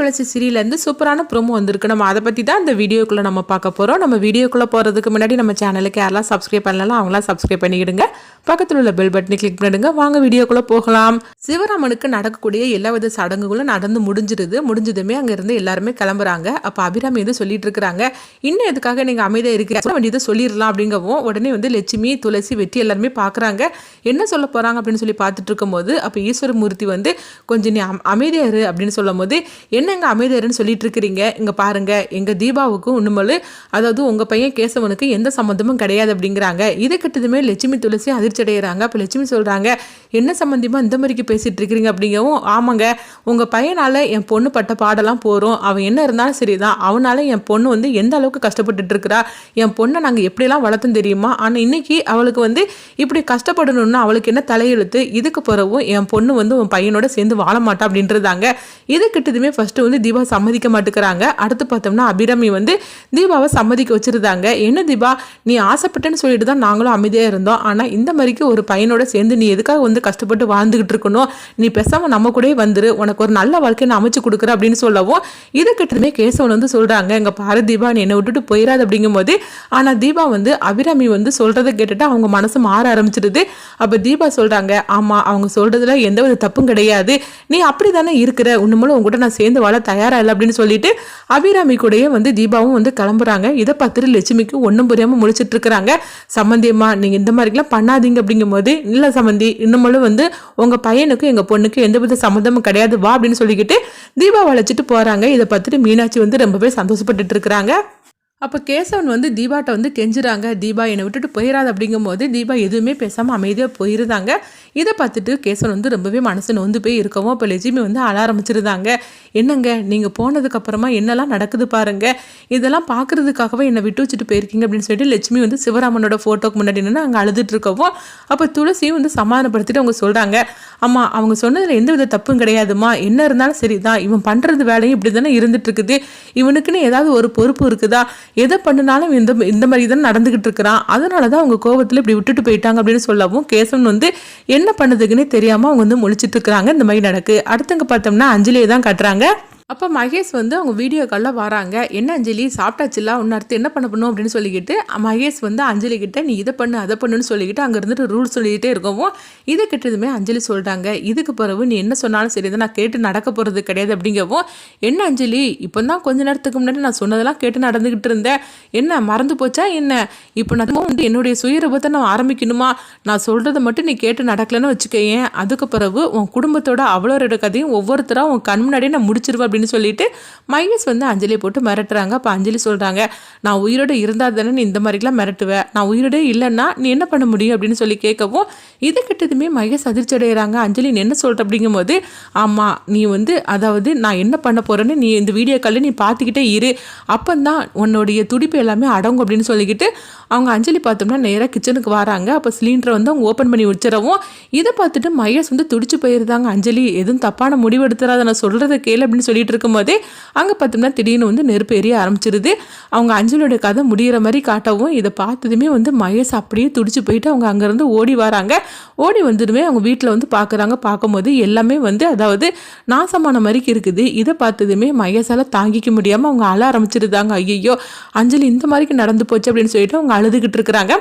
துளசி சிரியிலேருந்து சூப்பரான ப்ரோமோ வந்திருக்கு. நம்ம அதை பற்றி தான் இந்த வீடியோக்குள்ளே நம்ம பார்க்க போகிறோம் நம்ம வீடியோக்குள்ளே போகிறதுக்கு முன்னாடி நம்ம சேனலுக்கு யாரெல்லாம் சப்ஸ்கிரைப் பண்ணலாம் அவங்களாம் சப்ஸ்கிரைப் பண்ணிக்கிடுங்க. பக்கத்தில் உள்ள பெல் பட்டனை கிளிக் பண்ணிடுங்க. வாங்க வீடியோக்குள்ளே போகலாம். சிவராமனுக்கு நடக்கக்கூடிய எல்லா வித சடங்குகளும் நடந்து முடிஞ்சிருது முடிஞ்சதுமே அங்கே இருந்து எல்லாருமே கிளம்புறாங்க. அப்போ அபிராமி வந்து சொல்லிட்டு இருக்கிறாங்க. இன்னும் எதுக்காக நீங்கள் அமைதியாக இருக்கிற சொல்ல வேண்டியதை சொல்லிடலாம் அப்படிங்கவும் உடனே வந்து லட்சுமி துளசி வெற்றி எல்லாருமே பார்க்குறாங்க. என்ன சொல்ல போகிறாங்க அப்படின்னு சொல்லி பார்த்துட்டு இருக்கும்போது அப்போ ஈஸ்வரமூர்த்தி வந்து கொஞ்சம் நீ அம்- இரு அப்படின்னு சொல்லும் போது என்னங்க அமைதியர்னு சொல்லிட்டு இருக்கிறீங்க இங்கே பாருங்க எங்கள் தீபாவுக்கும் உண்மையில் அதாவது உங்கள் பையன் கேசவனுக்கு எந்த சம்மந்தமும் கிடையாது அப்படிங்கிறாங்க. இதை கிட்டதுமே லட்சுமி துளசி அதிர்ச்சி அடைகிறாங்க அப்போ லட்சுமி சொல்கிறாங்க என்ன சம்மந்தமாக இந்த மாதிரிக்கு பேசிகிட்டு இருக்கிறீங்க அப்படிங்கவும் ஆமாங்க உங்கள் பையனால் என் பொண்ணு பட்ட பாடெல்லாம் போகிறோம் அவன் என்ன இருந்தாலும் சரி தான் அவனால் என் பொண்ணு வந்து எந்த அளவுக்கு கஷ்டப்பட்டுட்டு இருக்கிறா என் பொண்ணை நாங்கள் எப்படிலாம் வளர்த்தோம் தெரியுமா? ஆனால் இன்னைக்கு அவளுக்கு வந்து இப்படி கஷ்டப்படணும்னு அவளுக்கு என்ன தலையெழுத்து? இதுக்கு பிறகும் என் பொண்ணு வந்து உன் பையனோட சேர்ந்து வாழ மாட்டா அப்படின்றதாங்க. இது கிட்டதுமே ஃபஸ்ட் ஃபஸ்ட்டு வந்து தீபா சம்மதிக்க மாட்டேங்கிறாங்க. அடுத்து பார்த்தோம்னா அபிராமி வந்து தீபாவை சம்மதிக்க வச்சிருந்தாங்க. என்ன தீபா? நீ ஆசைப்பட்டேன்னு சொல்லிட்டு தான் நாங்களும் அமைதியாக இருந்தோம். ஆனால் இந்த மாதிரிக்கு ஒரு பையனோட சேர்ந்து நீ எதுக்காக வந்து கஷ்டப்பட்டு வாழ்ந்துகிட்டு இருக்கணும்? நீ பெசாமல் நம்ம கூடயே வந்துரு. உனக்கு ஒரு நல்ல வாழ்க்கையை நான் அமைச்சு கொடுக்குறேன் அப்படின்னு சொல்லவும் இது கிட்டதுமே கேசவன் வந்து சொல்கிறாங்க எங்கள் பாரு தீபா நீ என்னை விட்டுட்டு போயிடாது அப்படிங்கும்போது. ஆனால் தீபா வந்து அபிராமி வந்து சொல்கிறத கேட்டுட்டு அவங்க மனசு மாற ஆரம்பிச்சிடுது. அப்போ தீபா சொல்கிறாங்க ஆமாம் அவங்க சொல்கிறதுல எந்த ஒரு தப்பும் கிடையாது. நீ அப்படி தானே இருக்கிற? உன்னு மூலம் உங்கள்கிட்ட நான் சேர்ந்து வாழ தயாரா இல்லை அப்படின்னு சொல்லிட்டு அபிராமி கூடயே வந்து தீபாவும் வந்து கிளம்புறாங்க. இதை பார்த்துட்டு லட்சுமிக்கு ஒன்றும் புரியாமல் முழிச்சிட்டு இருக்கிறாங்க. சம்மந்தியம்மா நீங்க இந்த மாதிரிலாம் பண்ணாதீங்க அப்படிங்கும்போது இல்லை சம்மந்தி இன்னுமலும் வந்து உங்க பையனுக்கும் எங்க பொண்ணுக்கு எந்தவித சம்மந்தமும் கிடையாது. வா அப்படின்னு சொல்லிக்கிட்டு தீபா வளைச்சிட்டு போறாங்க. இதை பார்த்துட்டு மீனாட்சி வந்து ரொம்பவே சந்தோஷப்பட்டுட்டு இருக்கிறாங்க. அப்போ கேசவன் வந்து தீபாட்ட வந்து கெஞ்சுறாங்க. தீபா என்னை விட்டுட்டு போயிடாது அப்படிங்கும்போது தீபா எதுவுமே பேசாமல் அமைதியாக போயிருந்தாங்க. இதை பார்த்துட்டு கேசவன் வந்து ரொம்பவே மனசு நொந்து போய் இருக்கவும் இப்போ லட்சுமி வந்து அழ ஆரம்பிச்சிருந்தாங்க. என்னங்க நீங்கள் போனதுக்கப்புறமா என்னெல்லாம் நடக்குது பாருங்க? இதெல்லாம் பார்க்குறதுக்காகவே என்னை விட்டு வச்சுட்டு போயிருக்கீங்க. அப்படின்னு சொல்லிட்டு லட்சுமி வந்து சிவராமனோட ஃபோட்டோக்கு முன்னாடி நின்று அங்கே அழுதுட்டு இருக்கவும் அப்போ துளசியும் வந்து சமாதானப்படுத்திட்டு அவங்க சொல்கிறாங்க அம்மா அவங்க சொன்னதில் எந்த வித தப்பும் கிடையாதும்மா. என்ன இருந்தாலும் சரிதான். இவன் பண்ணுறது வேலையும் இப்படி தானே இருந்துட்டு இருக்குது. இவனுக்குன்னு ஏதாவது ஒரு பொறுப்பு இருக்குதா? எதை பண்ணினாலும் இந்த இந்த மாதிரி தான் நடந்துகிட்டு இருக்கிறான். அதனால தான் அவங்க கோவத்தில் இப்படி விட்டுட்டு போயிட்டாங்க அப்படின்னு சொல்லவும் கேசவன் வந்து என்ன பண்ணுதுக்குன்னே தெரியாமல் அவங்க வந்து முழிச்சிட்டு இருக்கிறாங்க. இந்த மாதிரி நடக்கு. அடுத்தங்க பார்த்தோம்னா அஞ்சலியை தான் கட்டுறாங்க. அப்போ மகேஷ் வந்து அவங்க வீடியோ காலில் வராங்க. என்ன அஞ்சலி? சாப்பிட்டாச்சுல? உன்ன அடுத்து என்ன பண்ண பண்ணும் அப்படின்னு சொல்லிக்கிட்டு மகேஷ் வந்து அஞ்சலி கிட்ட நீ இதை பண்ணு அதை பண்ணுன்னு சொல்லிக்கிட்டு அங்கே இருந்துட்டு ரூல் சொல்லிக்கிட்டே இருக்கவும் இதை கிட்டதுமே அஞ்சலி சொல்கிறாங்க இதுக்கு பிறகு நீ என்ன சொன்னாலும் சரி நான் கேட்டு நடக்க போகிறது கிடையாது அப்படிங்கவும் என்ன அஞ்சலி? இப்போ தான் கொஞ்ச நேரத்துக்கு முன்னாடி நான் சொன்னதெல்லாம் கேட்டு நடந்துக்கிட்டு இருந்தேன். என்ன மறந்து போச்சா என்ன? இப்போ நான் வந்து என்னுடைய சுயரூபத்தை நான் ஆரம்பிக்கணுமா? நான் சொல்கிறத மட்டும் நீ கேட்டு நடக்கலன்னு வச்சுக்கேன் அதுக்கு பிறகு உன் குடும்பத்தோட அவ்வளோ கதையும் ஒவ்வொருத்தராக உன் கண் முன்னாடியே நான் முடிச்சிருவேன் அப்படின்னு சொல்லிட்டு மைனஸ் வந்து அஞ்சலியை போட்டு மிரட்டுறாங்க. அப்போ அஞ்சலி சொல்கிறாங்க நான் உயிரோட இருந்தால் தானே நீ இந்த மாதிரிலாம் மிரட்டுவேன் நான் உயிரோடே இல்லைன்னா நீ என்ன பண்ண முடியும்? அப்படின்னு சொல்லி கேட்கவும் இது கிட்டதுமே மகேஷ் அதிர்ச்சி அடைகிறாங்க அஞ்சலி நீ என்ன சொல்கிற அப்படிங்கும்போது ஆமாம் நீ வந்து அதாவது நான் என்ன பண்ண போகிறேன்னு நீ இந்த வீடியோ காலில் நீ பார்த்துக்கிட்டே இரு. அப்போந்தான் உன்னுடைய துடிப்பு எல்லாமே அடங்கும். அப்படின்னு சொல்லிக்கிட்டு அவங்க அஞ்சலி பார்த்தோம்னா நேராக கிச்சனுக்கு வராங்க. அப்போ சிலிண்டரை வந்து அவங்க ஓப்பன் பண்ணி வச்சிடவும் இதை பார்த்துட்டு மகேஷ் வந்து துடிச்சு போயிருந்தாங்க அஞ்சலி. எதுவும் தப்பான முடிவு எடுத்துறாத நான் சொல்கிறத கேளு அப்படின்னு சொல்லிட்டு இருக்கும்போதே அங்கே பார்த்தோம்னா திடீர்னு வந்து நெருப்பு எரிய ஆரம்பிச்சிருது. அவங்க அஞ்சலியோட கதை முடிகிற மாதிரி காட்டவும் இதை பார்த்ததுமே வந்து மகேஷ் அப்படியே துடிச்சு போயிட்டு அவங்க அங்கேருந்து ஓடி வராங்க. ஓடி வந்துடுமே அவங்க வீட்டில் வந்து பார்க்குறாங்க பார்க்கும்போது எல்லாமே வந்து அதாவது நாசமான மாதிரிக்கு இருக்குது. இதை பார்த்ததுமே மயசால் தாங்கிக்க முடியாமல் அவங்க அழ ஆரம்பிச்சிருந்தாங்க ஐயோ அஞ்சலி இந்த மாதிரிக்கு நடந்து போச்சு அப்படின்னு சொல்லிட்டு அவங்க அழுதுகிட்டு இருக்கிறாங்க.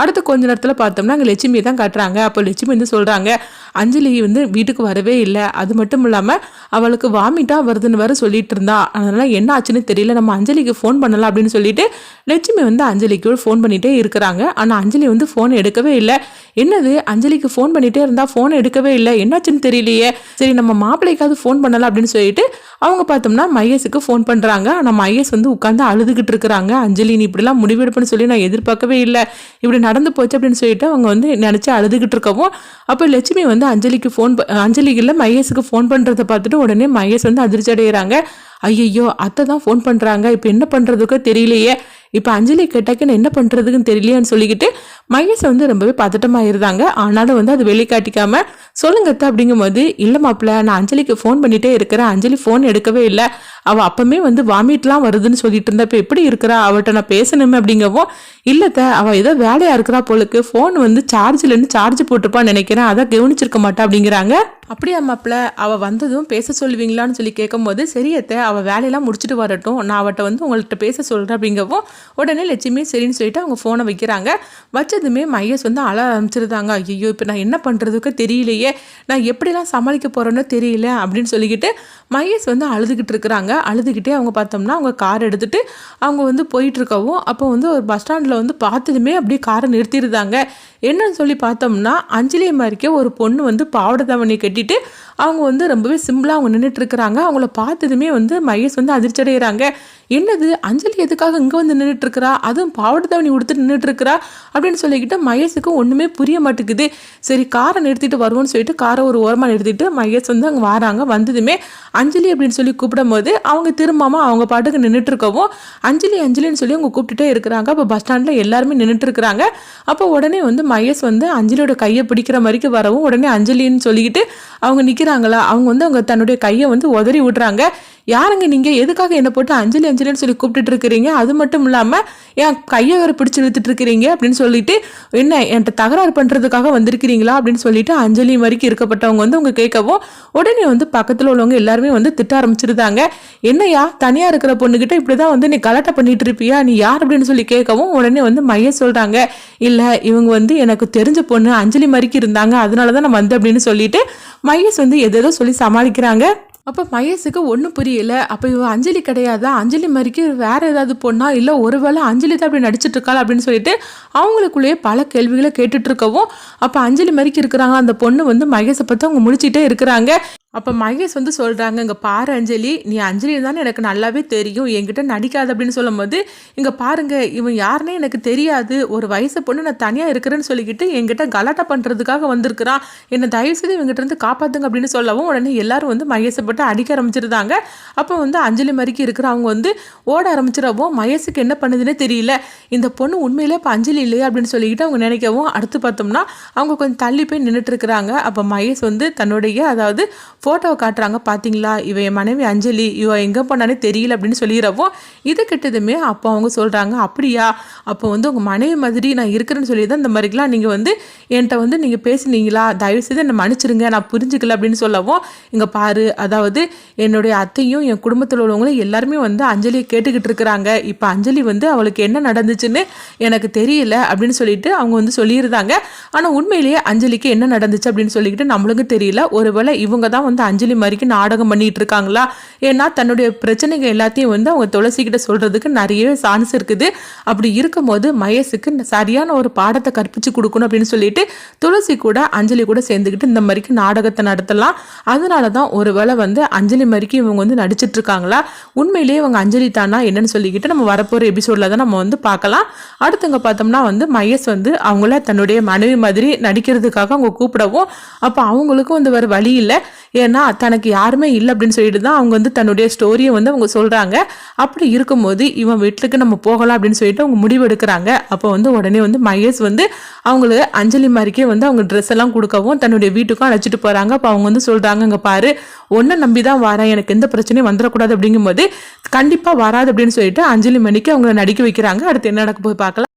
அடுத்து கொஞ்ச நேரத்தில் பார்த்தோம்னா அங்கே லட்சுமி தான் காட்டுறாங்க. அப்போ லட்சுமி வந்து சொல்கிறாங்க அஞ்சலி வந்து வீட்டுக்கு வரவே இல்லை. அது மட்டும் இல்லாமல் அவளுக்கு வாமிட்டாக வருதுன்னு வேறு சொல்லிட்டு இருந்தா. அதனால் என்ன ஆச்சுன்னு தெரியல. நம்ம அஞ்சலிக்கு ஃபோன் பண்ணலாம் அப்படின்னு சொல்லிட்டு லட்சுமி வந்து அஞ்சலிக்கு ஃபோன் பண்ணிகிட்டே இருக்கிறாங்க. ஆனால் அஞ்சலி வந்து ஃபோன் எடுக்கவே இல்லை. என்னது? அஞ்சலிக்கு ஃபோன் பண்ணிட்டே இருந்தா ஃபோன் எடுக்கவே இல்லை. என்னாச்சுன்னு தெரியலையே. சரி நம்ம மாப்பிள்ளைக்காவது ஃபோன் பண்ணலாம் அப்படின்னு சொல்லிட்டு அவங்க பார்த்தோம்னா மகேஷுக்கு ஃபோன் பண்ணுறாங்க ஆனால் மகேஷ் வந்து உட்காந்து அழுதுகிட்டு இருக்கிறாங்க. அஞ்சலி நீ இப்படிலாம் முடிவெடுப்புன்னு சொல்லி நான் எதிர்பார்க்கவே இல்லை. இப்படி நடந்து போச்சு அப்படின்னு சொல்லிட்டு அவங்க வந்து நினச்சி அழுதுகிட்டு இருக்கவும் அப்போ லட்சுமி வந்து அஞ்சலிக்கு ஃபோன் அஞ்சலிக்கு இல்லை மகேஷுக்கு ஃபோன் பண்ணுறதை பார்த்துட்டு உடனே மகேஷ் வந்து அதிர்ச்சி அடைகிறாங்க ஐயையோ அத்தை தான் ஃபோன் பண்ணுறாங்க இப்போ என்ன பண்ணுறதுக்கோ தெரியலையே. இப்போ அஞ்சலி கேட்டாக்க நான் என்ன பண்ணுறதுக்குன்னு தெரியலையேன்னு சொல்லிக்கிட்டு மகேஷ் வந்து ரொம்பவே பதட்டமாக இருந்தாங்க. ஆனாலும் வந்து அது வெளிக்காட்டிக்காமல் சொல்லுங்கத்த அப்படிங்கும்போது இல்லை மாப்பிள்ள நான் அஞ்சலிக்கு ஃபோன் பண்ணிட்டே இருக்கிறேன். அஞ்சலி ஃபோன் எடுக்கவே இல்லை. அவள் அப்போமே வந்து வாமிட்லாம் வருதுன்னு சொல்லிட்டு இருந்தப்போ எப்படி இருக்கிறா? அவள்கிட்ட நான் பேசணுமே அப்படிங்கவும் இல்லத்த அவள் ஏதோ வேலையாக இருக்கிறா போலுக்கு. ஃபோன் வந்து சார்ஜில்னு சார்ஜ் போட்டிருப்பான்னு நினைக்கிறேன். அதை கவனிச்சிருக்க மாட்டா அப்படிங்கிறாங்க. அப்படியா மாப்பிள்ள அவள் வந்ததும் பேச சொல்லுவீங்களான்னு சொல்லி கேட்கும்போது சரியத்தை அவள் வேலையெல்லாம் முடிச்சுட்டு வரட்டும். நான் அவட்ட வந்து உங்கள்கிட்ட பேச சொல்கிறேன் அப்படிங்கவும் உடனே லட்சுமி சரின்னு சொல்லிட்டு அவங்க ஃபோனை வைக்கிறாங்க. வச்சதுமே மையஸ் வந்து அழ ஆரம்பிச்சிருந்தாங்க ஐயோ இப்போ நான் என்ன பண்ணுறதுக்கு தெரியலையே. நான் எப்படிலாம் சமாளிக்க போகிறேன்னு தெரியல. அப்படின்னு சொல்லிக்கிட்டு மையஸ் வந்து அழுதுகிட்டு இருக்கிறாங்க. அழுதுகிட்டே அவங்க பார்த்தோம்னா அவங்க கார் எடுத்துகிட்டு அவங்க வந்து போயிட்டுருக்கவும் அப்போ வந்து ஒரு பஸ் ஸ்டாண்டில் வந்து பார்த்ததுமே அப்படியே காரை நிறுத்திடுதாங்க என்னன்னு சொல்லி பார்த்தோம்னா அஞ்சலி மாதிரிக்கே ஒரு பொண்ணு வந்து பாவாடை தாவணி கட்டிட்டு அவங்க வந்து ரொம்பவே சிம்பிளாக அவங்க நின்றுட்டு இருக்கிறாங்க. அவங்கள பார்த்ததுமே வந்து மகேஷ் வந்து அதிர்ச்சி அடைகிறாங்க என்னது அஞ்சலி எதுக்காக இங்கே வந்து நின்றுட்டுருக்குறா அதுவும் பாவாடை தவணி உடுத்து நின்றுட்டுருக்கிறா அப்படின்னு சொல்லிக்கிட்டு மகேஷுக்கு ஒன்றுமே புரிய மாட்டேங்குது. சரி காரை நிறுத்திட்டு வருவோம்னு சொல்லிட்டு காரை ஒரு ஓரமாக நிறுத்திட்டு மகேஷ் வந்து அங்கே வராங்க. வந்ததுமே அஞ்சலி அப்படின்னு சொல்லி கூப்பிடும் போது அவங்க திரும்பாமல் அவங்க பாட்டுக்கு நின்றுட்டுருக்கவும் அஞ்சலி அஞ்சலின்னு சொல்லி அவங்க கூப்பிட்டுட்டே இருக்கிறாங்க. அப்போ பஸ் ஸ்டாண்டில் எல்லாருமே நின்றுட்டுருக்குறாங்க அப்போ உடனே வந்து மகேஷ் வந்து அஞ்சலியோட கையை பிடிக்கிற மாதிரிக்கு வரவும் உடனே அஞ்சலின்னு சொல்லிக்கிட்டு அவங்க நிற்கிறாங்களா அவங்க வந்து அவங்க தன்னுடைய கையை வந்து உதறி விடுறாங்க. யாருங்க நீங்கள் எதுக்காக என்னை போட்டு அஞ்சலி அஞ்சலின்னு சொல்லி கூப்பிட்டுட்டு இருக்கிறீங்க? அது மட்டும் இல்லாமல் என் கையை வேறு பிடிச்சி இழுத்துட்டு இருக்கிறீங்க அப்படின்னு சொல்லிட்டு என்ன என்கிட்ட தகராறு பண்ணுறதுக்காக வந்திருக்கிறீங்களா அப்படின்னு சொல்லிட்டு அஞ்சலி வரைக்கும் இருக்கப்பட்டவங்க வந்து அவங்க கேட்கவும் உடனே வந்து பக்கத்தில் உள்ளவங்க எல்லாருமே வந்து திட்ட ஆரம்பிச்சிருந்தாங்க. என்னையா தனியாக இருக்கிற பொண்ணுக்கிட்ட இப்படி தான் வந்து நீ கலாட்டை பண்ணிட்டு இருப்பியா? நீ யார் அப்படின்னு சொல்லி கேட்கவும் உடனே வந்து மைய சொல்கிறாங்க இல்லை இவங்க வந்து எனக்கு தெரிஞ்ச பொண்ணு அஞ்சலி மாதிரிக்கு இருந்தாங்க. அதனால தான் நான் வந்தேன் அப்படின்னு சொல்லிட்டு மையஸ் வந்து எதேதோ சொல்லி சமாளிக்கிறாங்க. அப்போ மகேஷுக்கு ஒன்றும் புரியல. அப்போ இவன் அஞ்சலி கிடையாதா? அஞ்சலி மாதிரிக்கு வேறு ஏதாவது பொண்ணா? இல்லை ஒருவேளை அஞ்சலி தான் அப்படி நடிச்சிட்டு இருக்காள் அப்படின்னு சொல்லிட்டு அவங்களுக்குள்ளேயே பல கேள்விகளை கேட்டுட்டு இருக்கவும் அப்போ அஞ்சலி மாதிரிக்கு இருக்கிறாங்க அந்த பொண்ணு வந்து மகேஷை பற்றி அவங்க முடிச்சிட்டே இருக்கிறாங்க. அப்போ மகேஷ் வந்து சொல்கிறாங்க இங்கே பாரு அஞ்சலி நீ அஞ்சலி தானே எனக்கு நல்லாவே தெரியும். என்கிட்ட நடிக்காது அப்படின்னு சொல்லும்போது இங்கே பாருங்க இவன் யாருன்னே எனக்கு தெரியாது. ஒரு வயசு பொண்ணு நான் தனியாக இருக்கிறேன்னு சொல்லிக்கிட்டு என்கிட்ட கலாட்டா பண்ணுறதுக்காக வந்திருக்கிறான். என்னை தயவு செய்து இவங்ககிட்ட இருந்து காப்பாற்றுங்க அப்படின்னு சொல்லவும் உடனே எல்லாரும் வந்து மகேஷை போட்டு அடிக்க ஆரம்பிச்சிருந்தாங்க. அப்போ வந்து அஞ்சலி மாதிரிக்கு இருக்கிறவங்க வந்து ஓட ஆரம்பிச்சிடவும் மகேஷுக்கு என்ன பண்ணுதுன்னே தெரியல. இந்த பொண்ணு உண்மையிலே இப்போ அஞ்சலி இல்லையா அப்படின்னு சொல்லிக்கிட்டு அவங்க நினைக்கவும் அடுத்து பார்த்தோம்னா அவங்க கொஞ்சம் தள்ளி போய் நின்றுட்டு இருக்கிறாங்க. அப்போ மகேஷ் வந்து தன்னுடைய அதாவது ஃபோட்டோவை காட்டுறாங்க. பார்த்தீங்களா இவ என் மனைவி அஞ்சலி இவ எங்கே போனானே தெரியல அப்படின்னு சொல்லிடுறப்போ இது கிட்டதுமே அப்போ அவங்க சொல்கிறாங்க அப்படியா? அப்போ வந்து உங்கள் மனைவி மாதிரி நான் இருக்கிறேன்னு சொல்லி தான் இந்த மாதிரிலாம் நீங்கள் வந்து என்கிட்ட வந்து நீங்கள் பேசுனீங்களா? தயவுசெய்து என்னை மன்னிச்சிருங்க நான் புரிஞ்சுக்கல அப்படின்னு சொல்லவும் இங்கே பாரு. அதாவது என்னுடைய அத்தையும் என் குடும்பத்தில் உள்ளவங்களும் எல்லாருமே வந்து அஞ்சலியை கேட்டுக்கிட்டு இருக்கிறாங்க. இப்போ அஞ்சலி வந்து அவளுக்கு என்ன நடந்துச்சுன்னு எனக்கு தெரியல அப்படின்னு சொல்லிட்டு அவங்க வந்து சொல்லியிருந்தாங்க. ஆனால் உண்மையிலேயே அஞ்சலிக்கு என்ன நடந்துச்சு அப்படின்னு சொல்லிக்கிட்டு நம்மளுக்கும் தெரியல. ஒருவேளை இவங்க தான் வந்து அஞ்சலி மாதிரிக்கு நாடகம் பண்ணிட்டு இருக்காங்களா? ஏன்னா தன்னுடைய பிரச்சனைகள் எல்லாத்தையும் வந்து அவங்க துளசிக்கிட்ட சொல்கிறதுக்கு சொல்றதுக்கு நிறையவே சான்ஸ் இருக்குது. அப்படி இருக்கும்போது மயசுக்கு சரியான ஒரு பாடத்தை கற்பிச்சு கொடுக்கணும் அப்படின்னு சொல்லிட்டு துளசி கூட அஞ்சலி கூட சேர்ந்துக்கிட்டு இந்த மாதிரிக்கு நாடகத்தை நடத்தலாம். அதனால தான் ஒருவேளை வந்து அஞ்சலி மாதிரிக்கு இவங்க வந்து நடிச்சிட்டு இருக்காங்களா உண்மையிலேயே இவங்க அஞ்சலி தானா என்னன்னு சொல்லிக்கிட்டு நம்ம வரப்போகிற எபிசோடில் தான் நம்ம வந்து பார்க்கலாம். அடுத்தவங்க பார்த்தோம்னா வந்து மகேஷ் வந்து அவங்கள தன்னுடைய மனைவி மாதிரி நடிக்கிறதுக்காக அவங்க கூப்பிடவும் அப்போ அவங்களுக்கும் வந்து வேறு வழி இல்லை. ஏன்னா தனக்கு யாருமே இல்லை அப்படின்னு சொல்லிட்டு தான் அவங்க வந்து தன்னுடைய ஸ்டோரியை வந்து அவங்க சொல்கிறாங்க அப்படி இருக்கும்போது இவன் வீட்டுக்கு நம்ம போகலாம் அப்படின்னு சொல்லிட்டு அவங்க முடிவு எடுக்கிறாங்க. அப்போ வந்து உடனே வந்து மகேஷ் வந்து அவங்களுக்கு அஞ்சலி மாதிரிக்கே வந்து அவங்க ட்ரெஸ் எல்லாம் கொடுக்கவும் தன்னுடைய வீட்டுக்கும் அழைச்சிட்டு போகிறாங்க அப்போ அவங்க வந்து சொல்கிறாங்க இங்கே பாரு ஒன்று நம்பி தான் வரேன். எனக்கு எந்த பிரச்சனையும் வந்துடக்கூடாது அப்படிங்கும்போது கண்டிப்பாக வராது அப்படின்னு சொல்லிட்டு அஞ்சலி மணிக்கு அவங்கள நடிக்க வைக்கிறாங்க. அடுத்து என்ன நடக்க போய் பார்க்கலாம்.